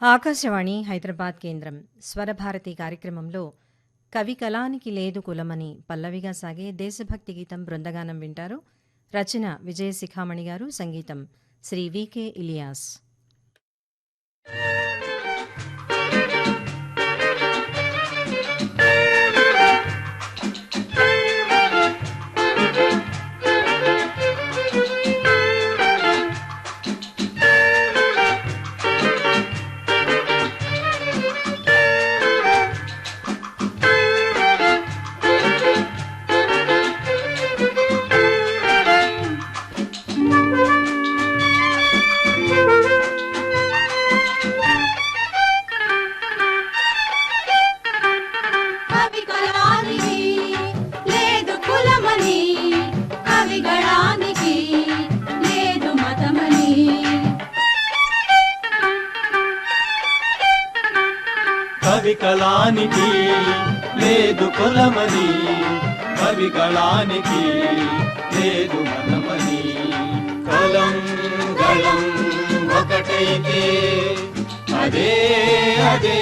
ఆకాశవాణి హైదరాబాద్ కేంద్రం. స్వరభారతి కార్యక్రమంలో కవి కళానికి లేదు కులమని పల్లవిగా సాగే దేశభక్తి గీతం బృందగానం వింటారు రచన విజయ శిఖామణి గారు సంగీతం శ్రీ వికే ఇలియాస్. కవి కళానికి లేదు కులమని కవి కళానికి లేదు మనమని. కలం గళం ఒకటైతే అదే అదే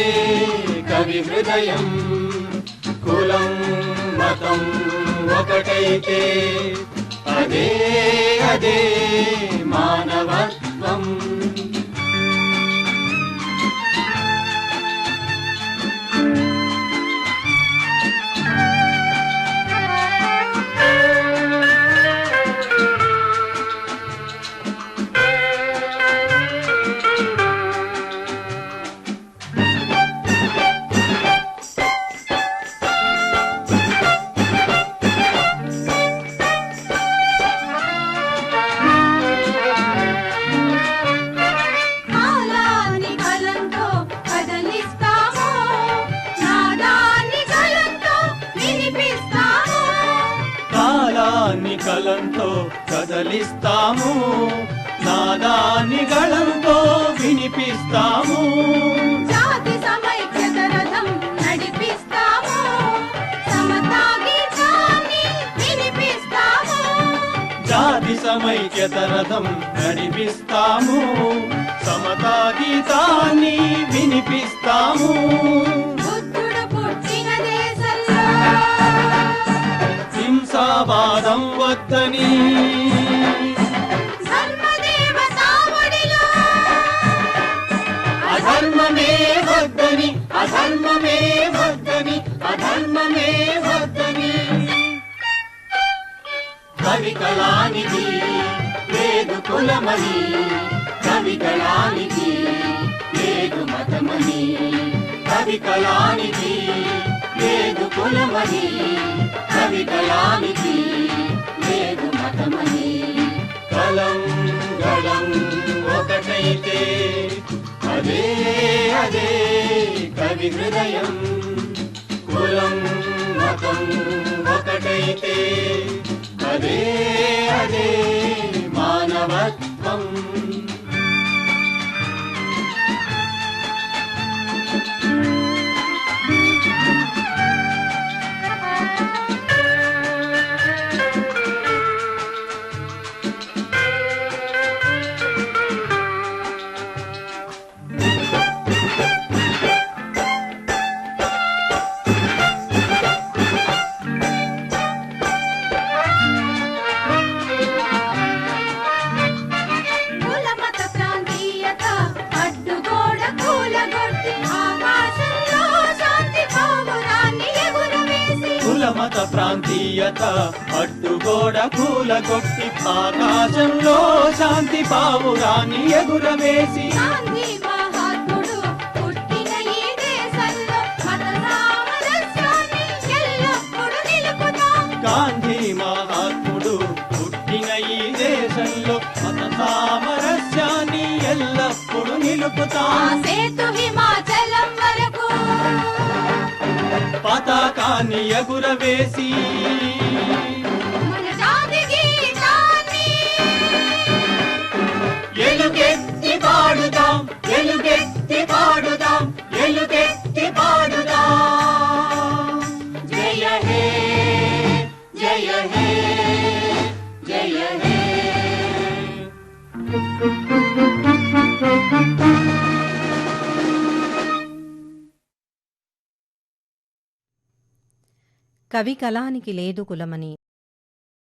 కవి హృదయం. కులం మతం ఒకటైతే అదే అదే మానవత్వం కలంతో కదలిస్తాము నాదాన్ని గళంతో వినిపిస్తాము. జాతి సమైక్యత రథం నడిపిస్తాము సమతా గీతాన్ని వినిపిస్తాము. జాతి సమైక్యత రథం నడిపిస్తాము సమతా గీతాన్ని వినిపిస్తాము. వద్దని ధర్మదేవతావుడిలో అధర్మమే వద్దని అధర్మమే వద్దని అధర్మమే వద్దని. కవి కళానికి లేదు కులమని. కవి కళానికి లేదు మతమని. కవి కళానికి లేదు కులమని. కవి కళానికి లేదు మతమని కలం గళం ఒకటైతే అదే అదే కవి హృదయం కులం మతం ఒకటైతే అదే అదే మానవత్వం ప్రాంతీయత అడ్డుగోడ కూలగొట్టి ఆకాశంలో శాంతి పావురాన్ని ఎగురవేసి. గాంధీ మహాత్ముడు పుట్టిన ఈ దేశంలో మత సామరస్యాన్ని ఎల్లప్పుడూ నిలుపుతాం. సేతు హిమాచలం వరకు. పతాకాన్ని ఎగురవేసి కవి కలానికి లేదు కులమని.